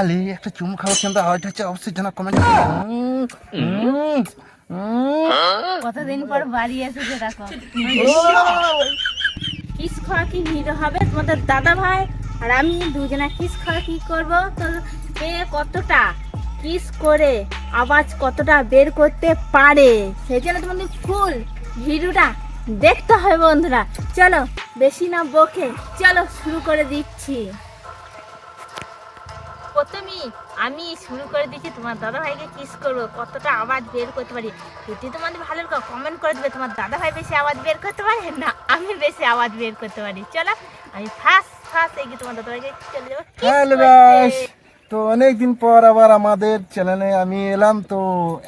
আলে, একটা চুমু খাওয়ার কিন্তু আওয়াজটা হচ্ছে, অবশ্যই জানা কমেন্ট কতদিন পর বাড়ি এসেছে দেখো। কিস খাওয়া কি ভিড় হবে? তোমাদের দাদা ভাই আর আমি দুজনে কিস খাওয়া কি করব? তো কে কতটা কিস করে আওয়াজ কতটা বের করতে পারে? সেই জন্য তোমাদের ফুল ভিডিওটা দেখতে হবে বন্ধুরা। চলো, বেশি না বকে, চলো শুরু করে দিচ্ছি। প্রথমেই আমি শুরু করে দিচ্ছি তোমার দাদা ভাইকে কিস করব। কতটা আওয়াজ বের করতে পারি? যদি তোমাদের ভালো লাগে কমেন্ট করে দেবে তোমার দাদা ভাই বেশি আওয়াজ বের করতে পারে না আমি বেশি আওয়াজ বের করতে পারি। চলো আমি ফার্স্ট ফার্স্ট এগিয়ে তোমার দাদা ভাইকে চলে যাব। তো অনেক দিন পর আবার আমাদের চ্যানেলে আমি এলাম, তো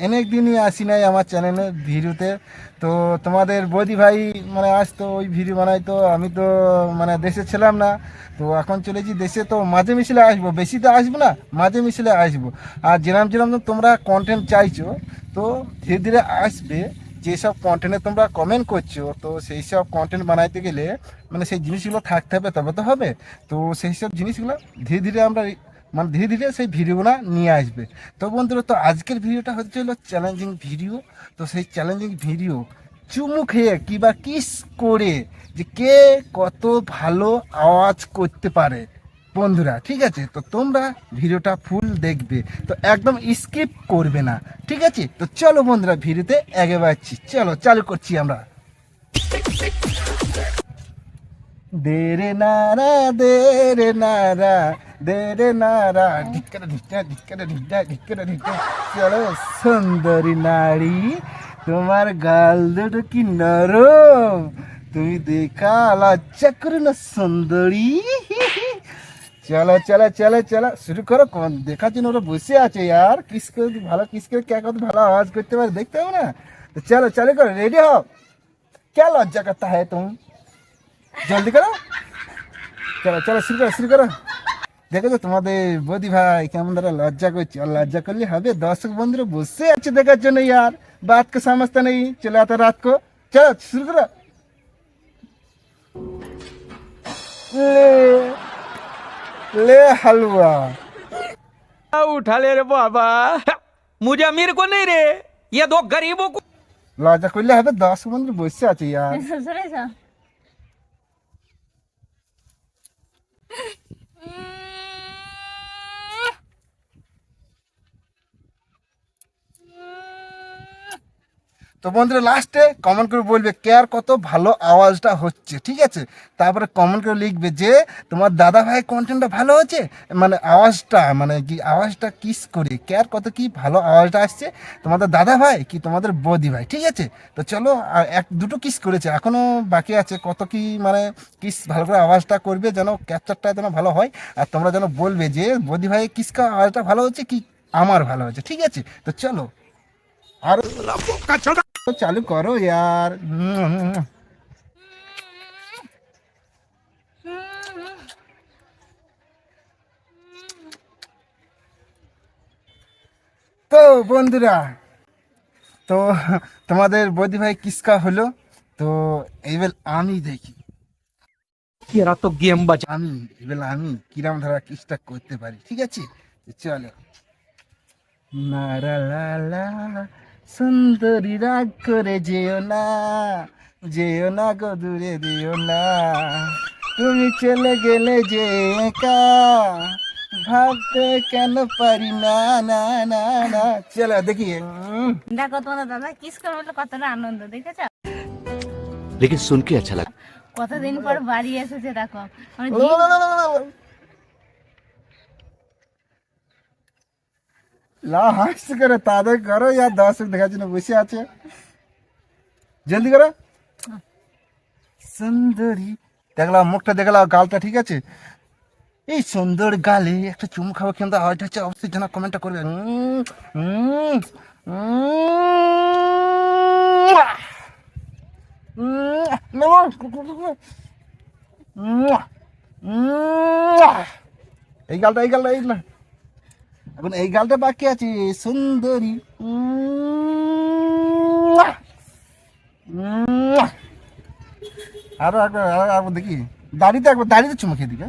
অনেক দিনই আসি নাই আমার চ্যানেলে ভিডিওতে। তো তোমাদের বৌদি ভাই মানে আসতো ওই ভিডিও বানাইতো আমি তো মানে দেশে ছিলাম না, তো এখন চলেছি দেশে, তো মাঝে মিশিলে আসব, বেশি তো আসব না, মাঝে মিশিলে আসব। আর যেরাম যেরাম তোমরা কন্টেন্ট চাইছো, তো ধীরে ধীরে আসবে, যেসব কন্টেন্টে তোমরা কমেন্ট করছ, তো সেই সব কন্টেন্ট বানাইতে গেলে মানে সেই জিনিসগুলো থাকতে হবে, তবে তো হবে। তো সেই সব জিনিসগুলো ধীরে ধীরে আমরা মানে ধীরে ধীরে সেই ভিডিওগুলো নিয়ে আসবে। তো বন্ধুরা, তো আজকের ভিডিওটা হচ্ছে হলো চ্যালেঞ্জিং ভিডিও তো সেই চ্যালেঞ্জিং ভিডিও চুমু খেয়ে কিবা কিস করে যে কে কত ভালো আওয়াজ করতে পারে। বন্ধুরা, ঠিক আছে? তো তোমরা ভিডিওটা ফুল দেখবে। তো একদম স্কিপ করবে না, ঠিক আছে? তো চলো বন্ধুরা, ভিডিওতে এগে বাড়ছি চলো, চালু করছি আমরা। দেরে নারা দেরে নারা দেরে নারা ঢিকরা ঢিকরা ঢিকরা ঢিকরা ঢিকরা ঢিকরা চলো সুন্দরী নারী তোমার গাল দুটো কি নরম তুমি দেখা লজ্জা করো না সুন্দরী চলো চলো চলো চলো শুরু করো কোন দেখার জন্য ওরা বসে আছে यार কিস করে ভালো কিস করে কে কত ভালো আওয়াজ করতে পারে দেখতে হবে না তো চলো চালু করো রেডি হও क्या लज्जा करता है तुम জলদি করো চলো চলো শুরু করো শুরু করো দেখো তো তোমাদের বৌদি ভাই কেমন ধরা লজ্জা করছে আর লজ্জা করলে হবে দর্শক বন্ধুরা বসে আছে দেখার জন্য यार बात को समझता नहीं चले आता रात को चलो शुरू करो ले ले हलवा उठा ले रे बाबा मुझे अमीर को नहीं रे ये दो गरीबों को লজ্জা করলে হবে দর্শক বন্ধু বসে আছে यार তো বন্ধুরা লাস্টে কমেন্ট করে বলবে কে আর কত ভালো আওয়াজটা হচ্ছে, ঠিক আছে? তারপরে কমেন্ট করে লিখবে যে, তোমার দাদা ভাই কন্টেন্টটা ভালো হচ্ছে? মানে আওয়াজটা মানে কি, আওয়াজটা কিস করে, কে আর কত কি ভালো আওয়াজটা আসছে? তোমাদের দাদা ভাই কি তোমাদের বৌদি ভাই ঠিক আছে? তো চলো এক, দুটো কিস করেছে এখনও বাকি আছে, কত কি মানে কিস ভালো করে আওয়াজটা করবে যেন ক্যাপচারটা যেন ভালো হয়, আর তোমরা যেন বলবে যে বৌদি ভাই কিসকা আওয়াজটা ভালো হচ্ছে কি আমার ভালো হচ্ছে? ঠিক আছে? তো চলো। আর চালু করো ইয়ার। তো বন্ধুরা তো তোমাদের বৌদি ভাই কিসকা হলো? তো এইবার আমি দেখি। এরা তো গেম বাজে আমি এবার আমি কিরাম ধরা কিসটা করতে পারি ঠিক আছে? চলো। না লা লা সুন্দরী রাগ করে যেও না যেও না গো দূরে দিও না তুমি চলে গেলে যে একা ভাবতে কেন পারি না না না না চলো দেখি উম, দেখো তোমাদের দাদা কিস করে বললো কতটা আনন্দ দেখেছো लेकिन सुन के अच्छा लगा কতদিন পর বাড়ি এসেছে দেখো মানে লা হাসি করে তাদের করো ইয়া দর্শক দেখার জন্য বসে আছে জলদি করো সুন্দরী দেখলাম মুখটা দেখলাম গালটা ঠিক আছে এই সুন্দর গালে একটা চুমু খাব কিন্তু আওয়াজটা হচ্ছে অবশ্যই জানা কমেন্টটা করবে এই গালটা এই গালটা এই না এখন এই গালটা বাকি আছে, সুন্দরী। আরও একবার আরও একবার দেখি। দাড়িতে একবার, দাড়িতে চুমা খেয়ে দিকে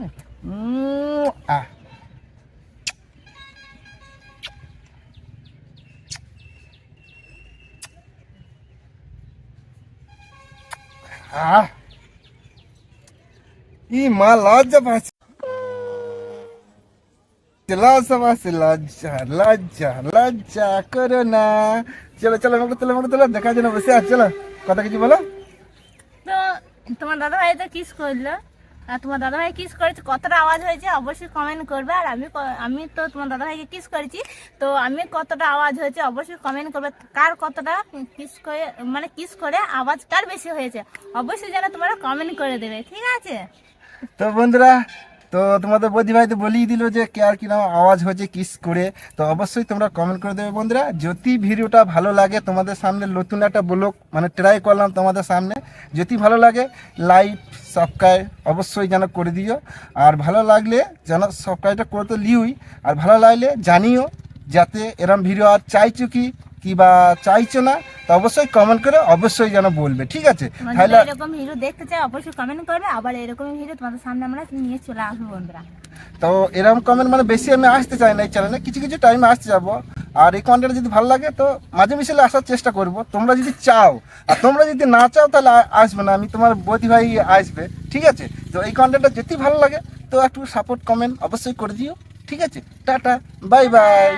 হ্যাঁ। আহ। ই মা, লজ্জা পাচ্ছে। লজ্জা পাচ্ছে লজ্জা লজ্জা লজ্জা করো না চলো চলো আমাকে তোলো আমাকে তোলো দেখার জন্য বসে আর চলো। কথা কিছু বলো। তো তোমার দাদা ভাই তো কিস করল। আর তোমার দাদা ভাই কিস করেছে কতটা আওয়াজ হয়েছে অবশ্যই কমেন্ট করবে। আর আমি আমি তো তোমার দাদা ভাইকে কিস করেছি তো আমি কতটা আওয়াজ হয়েছে অবশ্যই কমেন্ট করবে। কার কতটা কিস করে মানে কিস করে আওয়াজ কার বেশি হয়েছে অবশ্যই যেন তোমরা কমেন্ট করে দেবে ঠিক আছে? তো বন্ধুরা তো তোমাদের বৌদি ভাই তো বলেই দিল যে কে আর কীরকম আওয়াজ হয়েছে, কিস করে। তো অবশ্যই তোমরা কমেন্ট করে দেবে বন্ধুরা। যদি ভিডিওটা ভালো লাগে তোমাদের সামনে, নতুন একটা ব্লগ মানে ট্রাই করলাম তোমাদের সামনে। যদি ভালো লাগে লাইক সাবস্ক্রাইব অবশ্যই যেন করে দিও। আর ভালো লাগলে যেন সাবস্ক্রাইবটা করে তো লিওই। আর ভালো লাগলে জানিও যাতে এরম ভিডিও আর চাইছো কি? কি বা চাইছো না তো অবশ্যই কমেন্ট করে অবশ্যই যেন বলবে ঠিক আছে? তোমরা তাহলে এরকম হিরো দেখতে চাই অবশ্যই কমেন্ট করবে আবার এরকম হিরো তোমাদের সামনে আমরা নিয়ে চলে আসব বন্ধুরা। তো এরকম কমেন্ট মানে বেশি আমি আসতে চাই না এই চ্যানেলে কিছু কিছু টাইমে আসতে যাব। আর এই কন্টেন্ট যদি ভালো লাগে তো মাঝে মিশালে আসার চেষ্টা করব। তোমরা যদি চাও আর তোমরা যদি না চাও তাহলে আসবে না আমি তোমার বৌদি ভাই আসবে ঠিক আছে? তো এই কন্টেন্টটা যদি ভালো লাগে তো একটু সাপোর্ট কমেন্ট অবশ্যই করে দিও ঠিক আছে? Tata bye bye